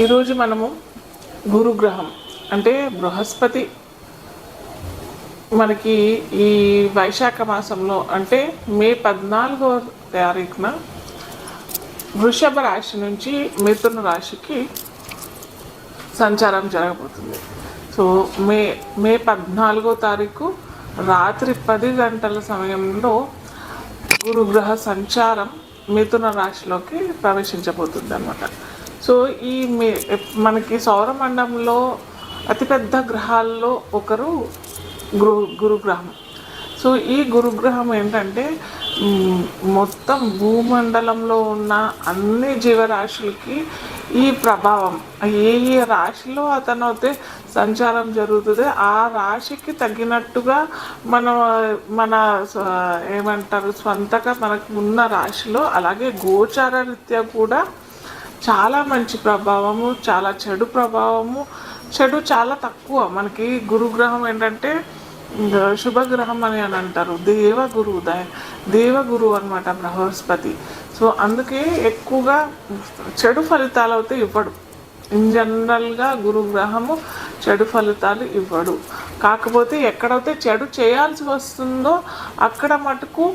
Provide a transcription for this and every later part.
ఈరోజు మనము గురుగ్రహం అంటే బృహస్పతి మనకి ఈ వైశాఖ మాసంలో అంటే మే పద్నాలుగో తారీఖున వృషభ రాశి నుంచి మిథున రాశికి సంచారం జరగబోతుంది. సో మే మే పద్నాలుగో తారీఖు రాత్రి పది గంటల సమయంలో గురుగ్రహ సంచారం మిథున రాశిలోకి ప్రవేశించబోతుంది అన్నమాట సో ఈ మనకి సౌరమండలంలో అతిపెద్ద గ్రహాల్లో ఒకరు గురు గురుగ్రహం. సో ఈ గురుగ్రహం ఏంటంటే మొత్తం భూమండలంలో ఉన్న అన్ని జీవరాశులకి ఈ ప్రభావం. ఏ ఏ రాశిలో అతను అయితే సంచారం జరుగుతుంది ఆ రాశికి తగినట్టుగా మన మన ఏమంటారు స్వంతగా మనకు ఉన్న రాశిలో అలాగే గోచార రీత్యా కూడా చాలా మంచి ప్రభావము చాలా చెడు ప్రభావము. చెడు చాలా తక్కువ. మనకి గురుగ్రహం ఏంటంటే శుభగ్రహం అని అని అంటారు. దేవగురు ద దేవగురు అనమాట బృహస్పతి. సో అందుకే ఎక్కువగా చెడు ఫలితాలు అయితే ఇవ్వడు. ఇన్ జనరల్గా గురుగ్రహము చెడు ఫలితాలు ఇవ్వడు. కాకపోతే ఎక్కడైతే చెడు చేయాల్సి వస్తుందో అక్కడ మటుకు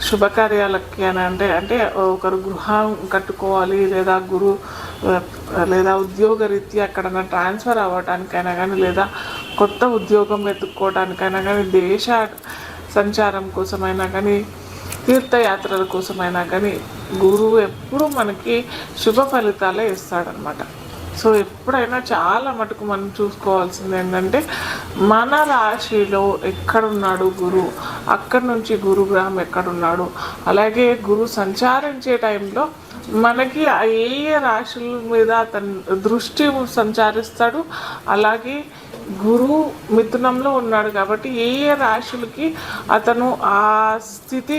శుభకార్యాలకి అని అంటే అంటే ఒకరు గృహం కట్టుకోవాలి లేదా గురు లేదా ఉద్యోగ రీత్యా ఎక్కడైనా ట్రాన్స్ఫర్ అవ్వటానికైనా కానీ లేదా కొత్త ఉద్యోగం వెతుక్కోవడానికైనా కానీ దేశ సంచారం కోసమైనా కానీ తీర్థయాత్రల కోసమైనా కానీ గురువు ఎప్పుడూ మనకి శుభ ఫలితాలే ఇస్తాడనమాట సో ఎప్పుడైనా చాలా మటుకు మనం చూసుకోవాల్సింది ఏంటంటే మన రాశిలో ఎక్కడున్నాడు గురువు అక్కడి నుంచి గురుగ్రహం ఎక్కడున్నాడు? అలాగే గురువు సంచారించే టైంలో మనకి ఏ రాశుల మీద అతను దృష్టి సంచారిస్తాడు? అలాగే గురువు మిథునంలో ఉన్నాడు కాబట్టి ఏ ఏ రాశులకి అతను ఆ స్థితి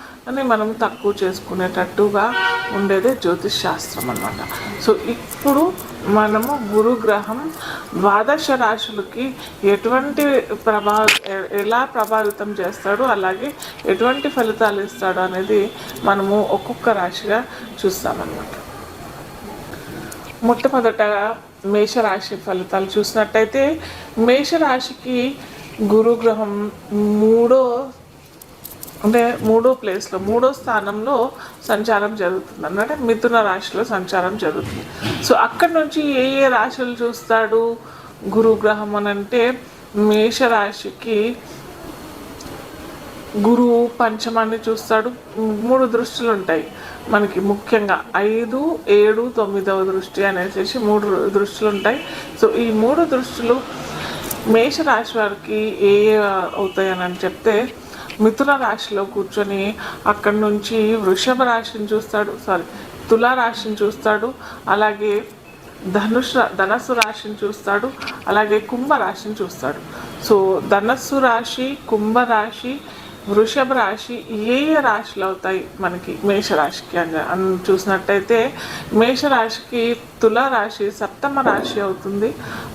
అని మనం తక్కువ చేసుకునేటట్టుగా ఉండేదే జ్యోతిష్ శాస్త్రం అనమాట సో ఇప్పుడు మనము గురుగ్రహం ద్వాదశ రాశులకి ఎటువంటి ప్రభా ఎలా ప్రభావితం చేస్తాడు అలాగే ఎటువంటి ఫలితాలు ఇస్తాడు అనేది మనము ఒక్కొక్క రాశిగా చూస్తామన్నమాట. మొట్టమొదటగా మేషరాశి ఫలితాలు చూసినట్టయితే మేషరాశికి గురుగ్రహం మూడో అంటే మూడో ప్లేస్లో మూడో స్థానంలో సంచారం జరుగుతుంది అన్నమాట. మిథున రాశిలో సంచారం జరుగుతుంది. సో అక్కడి నుంచి ఏ ఏ రాశులు చూస్తాడు గురుగ్రహం అని అంటే మేషరాశికి గురువు పంచమాన్ని చూస్తాడు. మూడు దృష్టిలు ఉంటాయి. మనకి ముఖ్యంగా ఐదు ఏడు తొమ్మిదవ దృష్టి అనేసి మూడు దృష్టిలు ఉంటాయి. సో ఈ మూడు దృష్టిలు మేషరాశి వారికి ఏ ఏ అవుతాయని చెప్తే మిథున రాశిలో కూర్చొని అక్కడి నుంచి వృషభ రాశిని చూస్తాడు. సారీ తులా రాశిని చూస్తాడు. అలాగే ధనుష్ ధనస్సు రాశిని చూస్తాడు. అలాగే కుంభ రాశిని చూస్తాడు. సో ధనస్సు రాశి కుంభ రాశి వృషభ రాశి ఏ రాశులు అవుతాయి మనకి మేషరాశికి అని అని చూసినట్టయితే మేషరాశికి తుల రాశి సప్తమ రాశి అవుతుంది.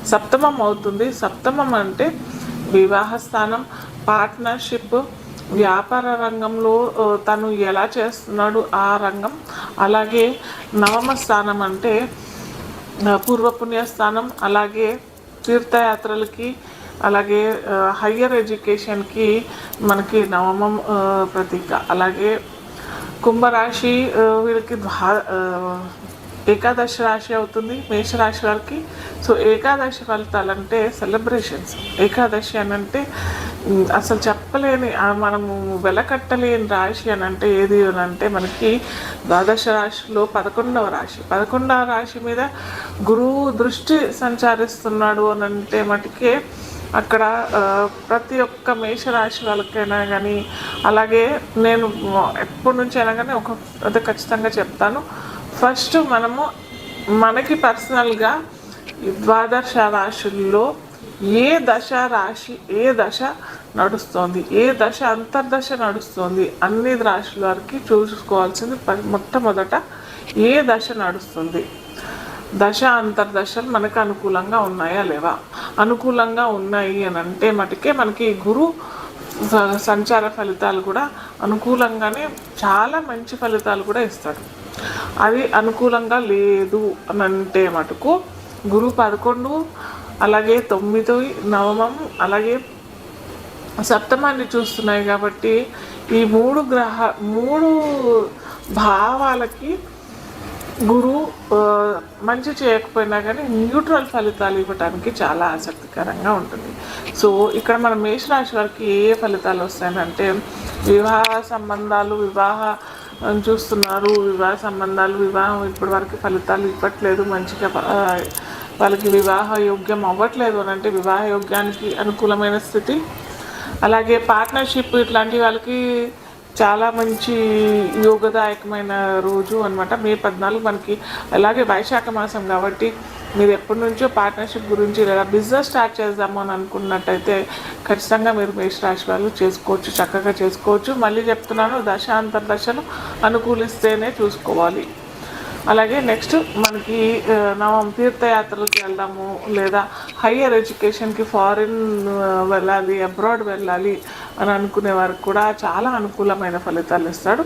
సప్తమం అవుతుంది. సప్తమం అంటే వివాహ స్థానం పార్ట్నర్షిప్ వ్యాపార రంగంలో తను ఎలా చేస్తున్నాడు ఆ రంగం. అలాగే నవమ స్థానం అంటే ఆ, పూర్వపుణ్య స్థానం అలాగే తీర్థయాత్రలకి అలాగే హయ్యర్ ఎడ్యుకేషన్కి మనకి నవమం ప్రతీక. అలాగే కుంభరాశి వీళ్ళకి ద్వా ఏకాదశి రాశి అవుతుంది మేషరాశి వారికి. సో ఏకాదశి ఫలితాలు అంటే సెలబ్రేషన్స్ ఏకాదశి అని అంటే అసలు చెప్పలేని మనము వెలకట్టలేని రాశి అని అంటే ఏది అని అంటే మనకి ద్వాదశ రాశిలో పదకొండవ రాశి. పదకొండవ రాశి మీద గురువు దృష్టి సంచారిస్తున్నాడు అని అంటే మటుకే అక్కడ ప్రతి ఒక్క మేషరాశి వాళ్ళకైనా కానీ అలాగే నేను ఎప్పటి నుంచి అయినా కానీ ఒక అది ఖచ్చితంగా చెప్తాను. ఫస్ట్ మనము మనకి పర్సనల్గా ద్వాదశ రాశుల్లో ఏ దశ రాశి ఏ దశ నడుస్తోంది ఏ దశ అంతర్దశ నడుస్తోంది అన్ని రాశుల వారికి చూసుకోవాల్సింది మొట్టమొదట ఏ దశ నడుస్తుంది. దశ అంతర్దశలు మనకు అనుకూలంగా ఉన్నాయా లేవా? అనుకూలంగా ఉన్నాయి అని అంటే మటుకే మనకి గురు సంచార ఫలితాలు కూడా అనుకూలంగానే చాలా మంచి ఫలితాలు కూడా ఇస్తాడు. అది అనుకూలంగా లేదు అని అంటే మటుకు గురు పదకొండు అలాగే తొమ్మిది నవమం అలాగే సప్తమాన్ని చూస్తున్నాయి కాబట్టి ఈ మూడు గ్రహ మూడు భావాలకి గురువు మంచి చేయకపోయినా కానీ న్యూట్రల్ ఫలితాలు ఇవ్వడానికి చాలా ఆసక్తికరంగా ఉంటుంది. సో ఇక్కడ మన మేషరాశి వారికి ఏ ఏ ఫలితాలు వస్తాయంటే వివాహ సంబంధాలు వివాహ చూస్తున్నారు. వివాహ సంబంధాలు వివాహం ఇప్పటి వరకు ఫలితాలు ఇవ్వట్లేదు. మంచిగా వాళ్ళకి వివాహ యోగ్యం అవ్వట్లేదు అని అంటే వివాహ యోగ్యానికి అనుకూలమైన స్థితి. అలాగే పార్ట్నర్షిప్ ఇట్లాంటి వాళ్ళకి చాలా మంచి యోగదాయకమైన రోజు అనమాట మే పద్నాలుగు మనకి అలాగే వైశాఖ మాసం కాబట్టి మీరు ఎప్పటి నుంచో పార్ట్నర్షిప్ గురించి లేదా బిజినెస్ స్టార్ట్ చేద్దాము అని అనుకున్నట్టయితే ఖచ్చితంగా మీరు మేషరాశి వాళ్ళు చేసుకోవచ్చు చక్కగా చేసుకోవచ్చు. మళ్ళీ చెప్తున్నాను దశ దశలు అనుకూలిస్తేనే చూసుకోవాలి. అలాగే నెక్స్ట్ మనకి ఆ, నవం తీర్థయాత్రలకు వెళ్దాము లేదా హయ్యర్ ఎడ్యుకేషన్కి ఫారిన్ వెళ్ళాలి అబ్రాడ్ వెళ్ళాలి అని అనుకునే వారికి కూడా చాలా అనుకూలమైన ఫలితాలు ఇస్తాడు.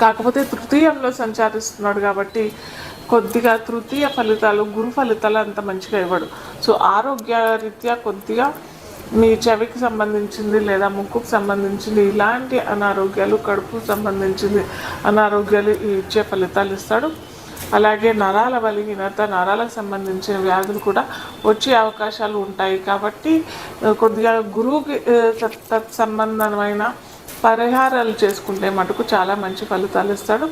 కాకపోతే తృతీయంలో సంచారిస్తున్నాడు కాబట్టి కొద్దిగా తృతీయ ఫలితాలు గురు ఫలితాలు అంత మంచిగా ఇవ్వడు. సో ఆరోగ్య రీత్యా కొద్దిగా మీ చెవికి సంబంధించింది లేదా ముక్కుకు సంబంధించింది ఇలాంటి అనారోగ్యాలు కడుపుకు సంబంధించింది అనారోగ్యాలు ఇచ్చే ఫలితాలు ఇస్తాడు. అలాగే నరాల బలహీనత నరాలకు సంబంధించిన వ్యాధులు కూడా వచ్చే అవకాశాలు ఉంటాయి. కాబట్టి కొద్దిగా గురువుకి తత్- తత్సంబంధమైన పరిహారాలు చేసుకుంటే మటుకు చాలా మంచి ఫలితాలు ఇస్తాడు.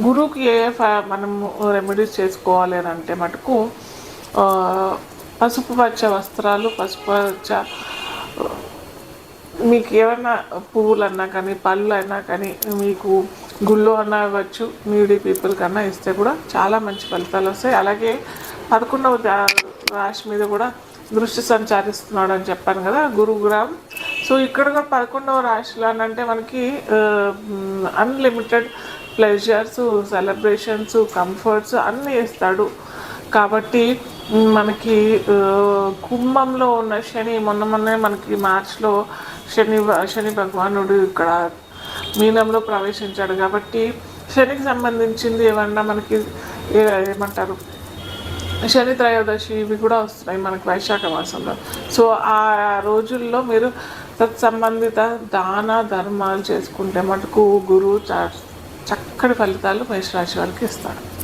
గురువుకి ఏ ఫ- మనము రెమెడీస్ చేసుకోవాలి అని అంటే మటుకు పసుపు పచ్చ వస్త్రాలు పసుపు పచ్చ మీకు ఏమైనా పువ్వులు అన్నా కానీ పళ్ళు అయినా కానీ మీకు గుళ్ళు అన్నా ఇవ్వచ్చు నీడీ పీపుల్ కన్నా ఇస్తే కూడా చాలా మంచి ఫలితాలు వస్తాయి. అలాగే పదకొండవ రాశి మీద కూడా దృష్టి సంచారిస్తున్నాడు అని చెప్పాను కదా గురుగ్రామ్ సో ఇక్కడ కూడా పదకొండవ రాశిలో అని అంటే మనకి అన్లిమిటెడ్ ప్లెజర్స్ సెలబ్రేషన్స్ కంఫర్ట్స్ అన్నీ ఇస్తాడు. కాబట్టి మనకి కుంభంలో ఉన్న శని మొన్న మొన్నే మనకి మార్చ్లో శని శని భగవానుడు ఇక్కడ మీనంలో ప్రవేశించాడు కాబట్టి శనికి సంబంధించింది ఏమన్నా మనకి ఏమంటారు శని త్రయోదశి ఇవి కూడా వస్తున్నాయి మనకి వైశాఖ మాసంలో. సో ఆ రోజుల్లో మీరు తత్సంబంధిత దాన ధర్మాలు చేసుకుంటే మటుకు గురువు చక్కటి ఫలితాలు మేషరాశి వారికి ఇస్తాడు